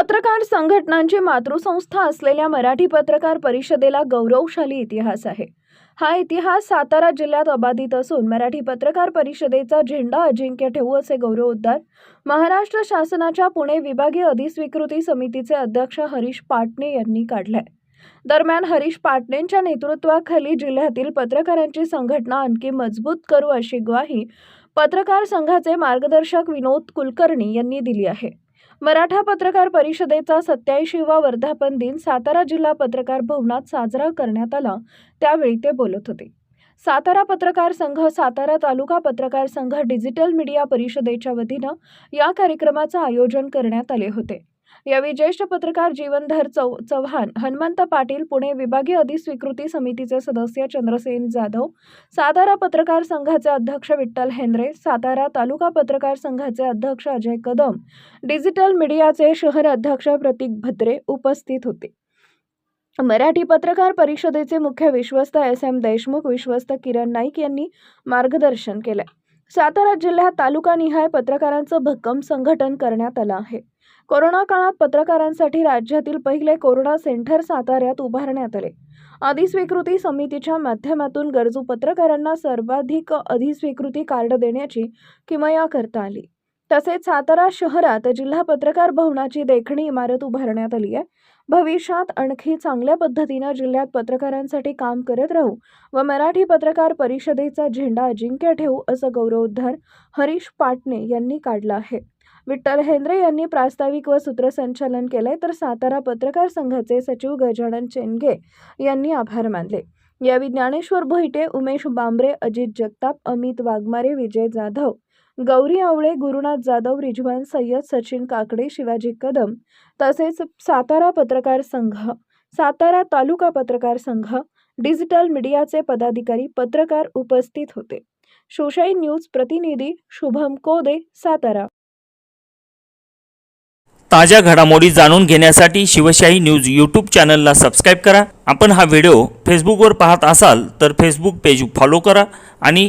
पत्रकार संघटनांची मातृसंस्था असलेल्या मराठी पत्रकार परिषदेला गौरवशाली इतिहास आहे. हा इतिहास सातारा जिल्ह्यात अबाधित असून मराठी पत्रकार परिषदेचा झेंडा अजिंक्य ठेवू असे गौरवोद्गार महाराष्ट्र शासनाच्या पुणे विभागीय अधिस्वीकृती समितीचे अध्यक्ष हरीश पाटणे यांनी काढलाय. दरम्यान हरीश पाटणेंच्या नेतृत्वाखाली जिल्ह्यातील पत्रकारांची संघटना आणखी मजबूत करू अशी ग्वाही पत्रकार संघाचे मार्गदर्शक विनोद कुलकर्णी यांनी दिली आहे. मराठा पत्रकार परिषदेचा सत्याऐंशीवा वर्धापन दिन सातारा जिल्हा पत्रकार भवनात साजरा करण्यात आला. त्यावेळी ते बोलत होते. सातारा पत्रकार संघ सातारा तालुका पत्रकार संघ डिजिटल मीडिया परिषदेच्या वतीनं या कार्यक्रमाचं आयोजन करण्यात आले होते. यावेळी ज्येष्ठ पत्रकार जीवनधर चौ चव्हाण हनुमंत पाटील पुणे विभागीय अधिस्वीकृती समितीचे सदस्य चंद्रसेन जाधव सातारा पत्रकार संघाचे अध्यक्ष विठ्ठल हेंद्रे सातारा तालुका पत्रकार संघाचे अध्यक्ष अजय कदम डिजिटल मीडियाचे शहर अध्यक्ष प्रतीक भद्रे उपस्थित होते. मराठी पत्रकार परिषदेचे मुख्य विश्वस्त एस एम देशमुख विश्वस्त किरण नाईक यांनी मार्गदर्शन केलं. सातारा जिल्ह्यात तालुकानिहाय पत्रकारांचं भक्कम संघटन करण्यात आलं आहे. कोरोना काळात पत्रकारांसाठी राज्यातील पहिले कोरोना सेंटर साताऱ्यात उभारण्यात आले. अधिस्वीकृती समितीच्या माध्यमातून गरजू पत्रकारांना सर्वाधिक अधिस्वीकृती कार्ड देण्याची किमया करता आली. तसेच सातारा शहरात जिल्हा पत्रकार भवनाची देखणी इमारत उभारण्यात आली आहे. भविष्यात आणखी चांगल्या पद्धतीनं जिल्ह्यात पत्रकारांसाठी काम करत राहू व मराठी पत्रकार परिषदेचा झेंडा अजिंक्य ठेवू असं गौरवोद्धार हरीश पाटणे यांनी काढला आहे. विठ्ठल हेंद्रे यांनी प्रास्ताविक व सूत्रसंचालन केलंय तर सातारा पत्रकार संघाचे सचिव गजानन चेनगे यांनी आभार मानले. यावेळी ज्ञानेश्वर भोईटे उमेश बांबरे अजित जगताप अमित वाघमारे विजय जाधव गौरी आवळे गुरुनाथ जाधव रिजवान सय्यद सचिन काकडे शिवाजी कदम तसेच सातारा पत्रकार संघ सातारा तालुका पत्रकार संघ डिजिटल मीडियाचे पदाधिकारी पत्रकार उपस्थित होते. शोशाई न्यूज प्रतिनिधी शुभम कोदे सातारा. ताज्या घडामोडी जाणून घेण्यासाठी शिवशाही न्यूज यूट्यूब चॅनलला सबस्क्राईब करा. आपण हा व्हिडिओ फेसबुकवर पाहत असाल तर फेसबुक पेज फॉलो करा आणि